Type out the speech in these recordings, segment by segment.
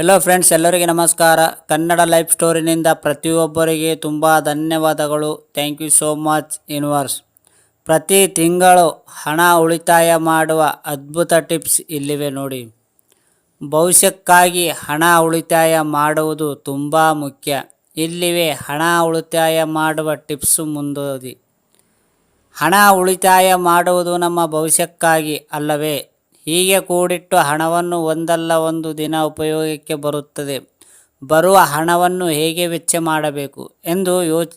Hello friends ಎಲ್ಲರಿಗೆ ನಮಸ್ಕಾರ. Kannada life ಸ್ಟೋರಿನಿಂದ ಪ್ರತಿಯೊಬ್ಬರಿಗೆ ತುಂಬ ಧನ್ಯವಾದಗಳು. Thank you so much universe ಪ್ರತಿ ತಿಂಗಳು ಹಣ ಉಳಿತಾಯ ಮಾಡುವ ಅದ್ಭುತ ಟಿಪ್ಸ್ ಇಲ್ಲಿವೆ ನೋಡಿ. ಭವಿಷ್ಯಕ್ಕಾಗಿ ಹಣ ಉಳಿತಾಯ ಮಾಡುವುದು ತುಂಬ ಮುಖ್ಯ. ಇಲ್ಲಿವೆ ಹಣ ಉಳಿತಾಯ ಮಾಡುವ ಟಿಪ್ಸ್ ಮುಂದೋದಿ ಹಣ ಉಳಿತಾಯ ಮಾಡುವುದು ನಮ್ಮ ಭವಿಷ್ಯಕ್ಕಾಗಿ ಅಲ್ಲವೇ? ಹೀಗೆ ಕೂಡಿಟ್ಟು ಹಣವನ್ನು ಒಂದಲ್ಲ ಒಂದು ದಿನ ಉಪಯೋಗಕ್ಕೆ ಬರುತ್ತದೆ. ಬರುವ ಹಣವನ್ನು ಹೇಗೆ ವೆಚ್ಚ ಮಾಡಬೇಕು ಎಂದು ಯೋಚ್,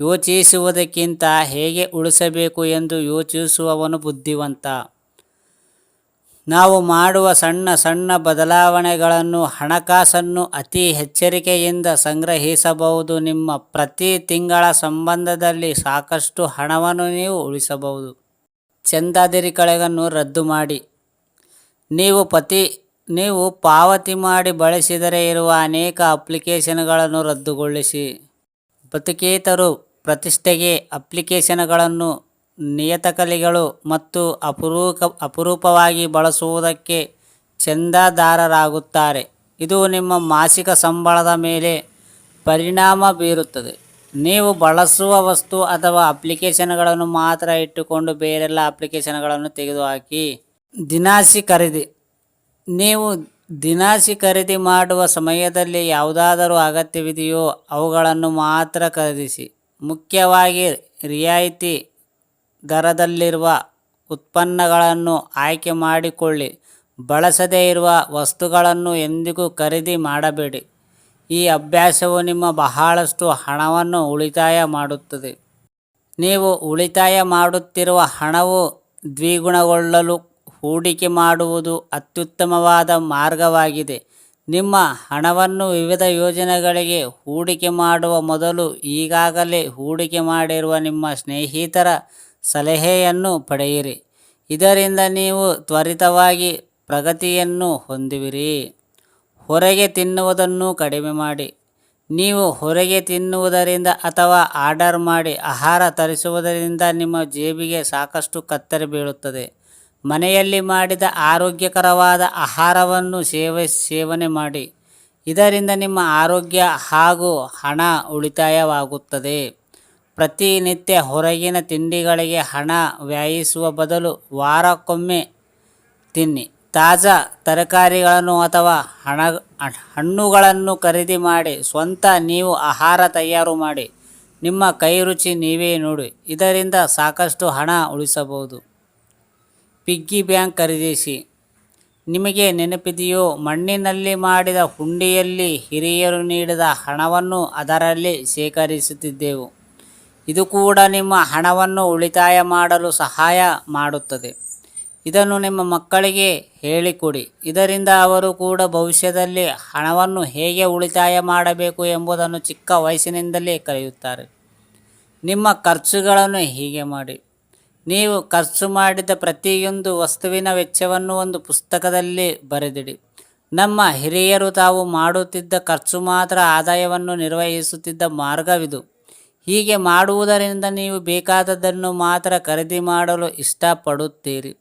ಯೋಚಿಸುವುದಕ್ಕಿಂತ ಹೇಗೆ ಉಳಿಸಬೇಕು ಎಂದು ಯೋಚಿಸುವವನು ಬುದ್ಧಿವಂತ. ನಾವು ಮಾಡುವ ಸಣ್ಣ ಸಣ್ಣ ಬದಲಾವಣೆಗಳನ್ನು ಹಣಕಾಸನ್ನು ಅತಿ ಎಚ್ಚರಿಕೆಯಿಂದ ಸಂಗ್ರಹಿಸಬಹುದು. ನಿಮ್ಮ ಪ್ರತಿ ತಿಂಗಳ ಸಂಬಂಧದಲ್ಲಿ ಸಾಕಷ್ಟು ಹಣವನ್ನು ನೀವು ಉಳಿಸಬಹುದು. ಚಂದಾದಿರಿಕೆಗಳನ್ನು ರದ್ದು ಮಾಡಿ. ನೀವು ಪತಿ, ನೀವು ಪಾವತಿ ಮಾಡಿ ಬಳಸಿದರೆ ಇರುವ ಅನೇಕ ಅಪ್ಲಿಕೇಶನ್ಗಳನ್ನು ರದ್ದುಗೊಳಿಸಿ. ಪತಿಕೇತರು ಪ್ರತಿಷ್ಠೆಗೆ ಅಪ್ಲಿಕೇಶನ್ಗಳನ್ನು ನಿಯತಕಲಿಗಳು ಮತ್ತು ಅಪರೂಪ ಅಪರೂಪವಾಗಿ ಬಳಸುವುದಕ್ಕೆ ಚಂದಾದಾರರಾಗುತ್ತಾರೆ. ಇದು ನಿಮ್ಮ ಮಾಸಿಕ ಸಂಬಳದ ಮೇಲೆ ಪರಿಣಾಮ ಬೀರುತ್ತದೆ. ನೀವು ಬಳಸುವ ವಸ್ತು ಅಥವಾ ಅಪ್ಲಿಕೇಶನ್ಗಳನ್ನು ಮಾತ್ರ ಇಟ್ಟುಕೊಂಡು ಬೇರೆಲ್ಲ ಅಪ್ಲಿಕೇಶನ್ಗಳನ್ನು ತೆಗೆದುಹಾಕಿ. ದಿನಾಸಿ ಖರೀದಿ. ನೀವು ದಿನಾಸಿ ಖರೀದಿ ಮಾಡುವ ಸಮಯದಲ್ಲಿ ಯಾವುದಾದರೂ ಅಗತ್ಯವಿದೆಯೋ ಅವುಗಳನ್ನು ಮಾತ್ರ ಖರೀದಿಸಿ. ಮುಖ್ಯವಾಗಿ ರಿಯಾಯಿತಿ ದರದಲ್ಲಿರುವ ಉತ್ಪನ್ನಗಳನ್ನು ಆಯ್ಕೆ ಮಾಡಿಕೊಳ್ಳಿ. ಬಳಸದೇ ಇರುವ ವಸ್ತುಗಳನ್ನು ಎಂದಿಗೂ ಖರೀದಿ ಮಾಡಬೇಡಿ. ಈ ಅಭ್ಯಾಸವು ನಿಮ್ಮ ಬಹಳಷ್ಟು ಹಣವನ್ನು ಉಳಿತಾಯ ಮಾಡುತ್ತದೆ. ನೀವು ಉಳಿತಾಯ ಮಾಡುತ್ತಿರುವ ಹಣವು ದ್ವಿಗುಣಗೊಳ್ಳಲು ಹೂಡಿಕೆ ಮಾಡುವುದು ಅತ್ಯುತ್ತಮವಾದ ಮಾರ್ಗವಾಗಿದೆ. ನಿಮ್ಮ ಹಣವನ್ನು ವಿವಿಧ ಯೋಜನೆಗಳಿಗೆ ಹೂಡಿಕೆ ಮಾಡುವ ಮೊದಲು ಈಗಾಗಲೇ ಹೂಡಿಕೆ ಮಾಡಿರುವ ನಿಮ್ಮ ಸ್ನೇಹಿತರ ಸಲಹೆಯನ್ನು ಪಡೆಯಿರಿ. ಇದರಿಂದ ನೀವು ತ್ವರಿತವಾಗಿ ಪ್ರಗತಿಯನ್ನು ಹೊಂದುವಿರಿ. ಹೊರಗೆ ತಿನ್ನುವುದನ್ನು ಕಡಿಮೆ ಮಾಡಿ. ನೀವು ಹೊರಗೆ ತಿನ್ನುವುದರಿಂದ ಅಥವಾ ಆರ್ಡರ್ ಮಾಡಿ ಆಹಾರ ತರಿಸುವುದರಿಂದ ನಿಮ್ಮ ಜೇಬಿಗೆ ಸಾಕಷ್ಟು ಕತ್ತರಿ ಬೀಳುತ್ತದೆ. ಮನೆಯಲ್ಲಿ ಮಾಡಿದ ಆರೋಗ್ಯಕರವಾದ ಆಹಾರವನ್ನು ಸೇವೆ, ಸೇವನೆ ಮಾಡಿ. ಇದರಿಂದ ನಿಮ್ಮ ಆರೋಗ್ಯ ಹಾಗೂ ಹಣ ಉಳಿತಾಯವಾಗುತ್ತದೆ. ಪ್ರತಿನಿತ್ಯ ಹೊರಗಿನ ತಿಂಡಿಗಳಿಗೆ ಹಣ ವ್ಯಯಿಸುವ ಬದಲು ವಾರಕ್ಕೊಮ್ಮೆ ತಿನ್ನಿ. ತಾಜಾ ತರಕಾರಿಗಳನ್ನು ಅಥವಾ ಹಣ, ಹಣ್ಣುಗಳನ್ನು ಖರೀದಿ ಮಾಡಿ, ಸ್ವಂತ ನೀವು ಆಹಾರ ತಯಾರು ಮಾಡಿ, ನಿಮ್ಮ ಕೈ ರುಚಿ ನೀವೇ ನೋಡಿ. ಇದರಿಂದ ಸಾಕಷ್ಟು ಹಣ ಉಳಿಸಬಹುದು. ಪಿಗ್ಗಿ ಬ್ಯಾಂಕ್ ಖರೀದಿಸಿ. ನಿಮಗೆ ನೆನಪಿದೆಯೋ, ಮಣ್ಣಿನಲ್ಲಿ ಮಾಡಿದ ಹುಂಡಿಯಲ್ಲಿ ಹಿರಿಯರು ನೀಡಿದ ಹಣವನ್ನು ಅದರಲ್ಲಿ ಶೇಖರಿಸುತ್ತಿದ್ದೆವು. ಇದು ಕೂಡ ನಿಮ್ಮ ಹಣವನ್ನು ಉಳಿತಾಯ ಮಾಡಲು ಸಹಾಯ ಮಾಡುತ್ತದೆ. ಇದನ್ನು ನಿಮ್ಮ ಮಕ್ಕಳಿಗೆ ಹೇಳಿಕೊಡಿ. ಇದರಿಂದ ಅವರು ಕೂಡ ಭವಿಷ್ಯದಲ್ಲಿ ಹಣವನ್ನು ಹೇಗೆ ಉಳಿತಾಯ ಮಾಡಬೇಕು ಎಂಬುದನ್ನು ಚಿಕ್ಕ ವಯಸ್ಸಿನಿಂದಲೇ ಕಲಿಯುತ್ತಾರೆ. ನಿಮ್ಮ ಖರ್ಚುಗಳನ್ನು ಹೀಗೆ ಮಾಡಿ. ನೀವು ಖರ್ಚು ಮಾಡಿದ ಪ್ರತಿಯೊಂದು ವಸ್ತುವಿನ ವೆಚ್ಚವನ್ನು ಒಂದು ಪುಸ್ತಕದಲ್ಲಿ ಬರೆದಿಡಿ. ನಮ್ಮ ಹಿರಿಯರು ತಾವು ಮಾಡುತ್ತಿದ್ದ ಖರ್ಚು ಮಾತ್ರ ಆದಾಯವನ್ನು ನಿರ್ವಹಿಸುತ್ತಿದ್ದ ಮಾರ್ಗವಿದು. ಹೀಗೆ ಮಾಡುವುದರಿಂದ ನೀವು ಬೇಕಾದದ್ದನ್ನು ಮಾತ್ರ ಖರೀದಿ ಮಾಡಲು ಇಷ್ಟಪಡುತ್ತೀರಿ.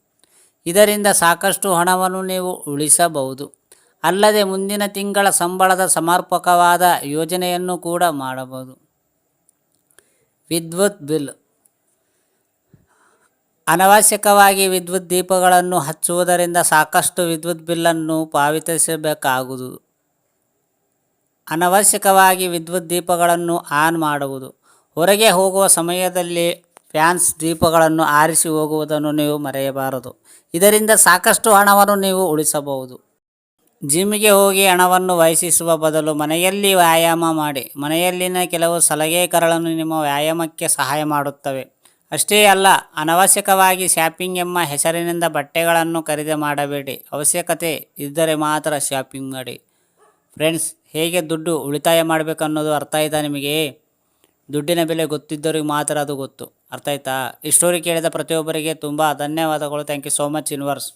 ಇದರಿಂದ ಸಾಕಷ್ಟು ಹಣವನ್ನು ನೀವು ಉಳಿಸಬಹುದು. ಅಲ್ಲದೆ ಮುಂದಿನ ತಿಂಗಳ ಸಂಬಳದ ಸಮರ್ಪಕವಾದ ಯೋಜನೆಯನ್ನು ಕೂಡ ಮಾಡಬಹುದು. ವಿದ್ಯುತ್ ಬಿಲ್. ಅನವಶ್ಯಕವಾಗಿ ವಿದ್ಯುತ್ ದೀಪಗಳನ್ನು ಹಚ್ಚುವುದರಿಂದ ಸಾಕಷ್ಟು ವಿದ್ಯುತ್ ಬಿಲ್ಲನ್ನು ಪಾವತಿಸಬೇಕಾಗುವುದು. ಅನವಶ್ಯಕವಾಗಿ ವಿದ್ಯುತ್ ದೀಪಗಳನ್ನು ಆನ್ ಮಾಡುವುದು. ಹೊರಗೆ ಹೋಗುವ ಸಮಯದಲ್ಲಿ ಫ್ಯಾನ್ಸ್ ದೀಪಗಳನ್ನು ಆರಿಸಿ ಹೋಗುವುದನ್ನು ನೀವು ಮರೆಯಬಾರದು. ಇದರಿಂದ ಸಾಕಷ್ಟು ಹಣವನ್ನು ನೀವು ಉಳಿಸಬಹುದು. ಜಿಮ್ಗೆ ಹೋಗಿ ಹಣವನ್ನು ವಹಿಸುವ ಬದಲು ಮನೆಯಲ್ಲಿ ವ್ಯಾಯಾಮ ಮಾಡಿ. ಮನೆಯಲ್ಲಿನ ಕೆಲವು ಸಲಹೆಗಳನ್ನು ನಿಮ್ಮ ವ್ಯಾಯಾಮಕ್ಕೆ ಸಹಾಯ ಮಾಡುತ್ತವೆ. ಅಷ್ಟೇ ಅಲ್ಲ, ಅನವಶ್ಯಕವಾಗಿ ಶಾಪಿಂಗ್ ಎಂಬ ಹೆಸರಿನಿಂದ ಬಟ್ಟೆಗಳನ್ನು ಖರೀದಿ ಮಾಡಬೇಡಿ. ಅವಶ್ಯಕತೆ ಇದ್ದರೆ ಮಾತ್ರ ಶಾಪಿಂಗ್ ಮಾಡಿ. ಫ್ರೆಂಡ್ಸ್, ಹೇಗೆ ದುಡ್ಡು ಉಳಿತಾಯ ಮಾಡಬೇಕು ಅನ್ನೋದು ಅರ್ಥ ಆಯಿತಾ ನಿಮಗೆ? ದುಡ್ಡಿನ ಬೆಲೆ ಗೊತ್ತಿದ್ದವರಿಗೆ ಮಾತ್ರ ಅದು ಗೊತ್ತು. ಅರ್ಥ ಆಯ್ತಾ? ಈ ಸ್ಟೋರಿ ಕೇಳಿದ ಪ್ರತಿಯೊಬ್ಬರಿಗೆ ತುಂಬ ಧನ್ಯವಾದಗಳು. Thank you so much universe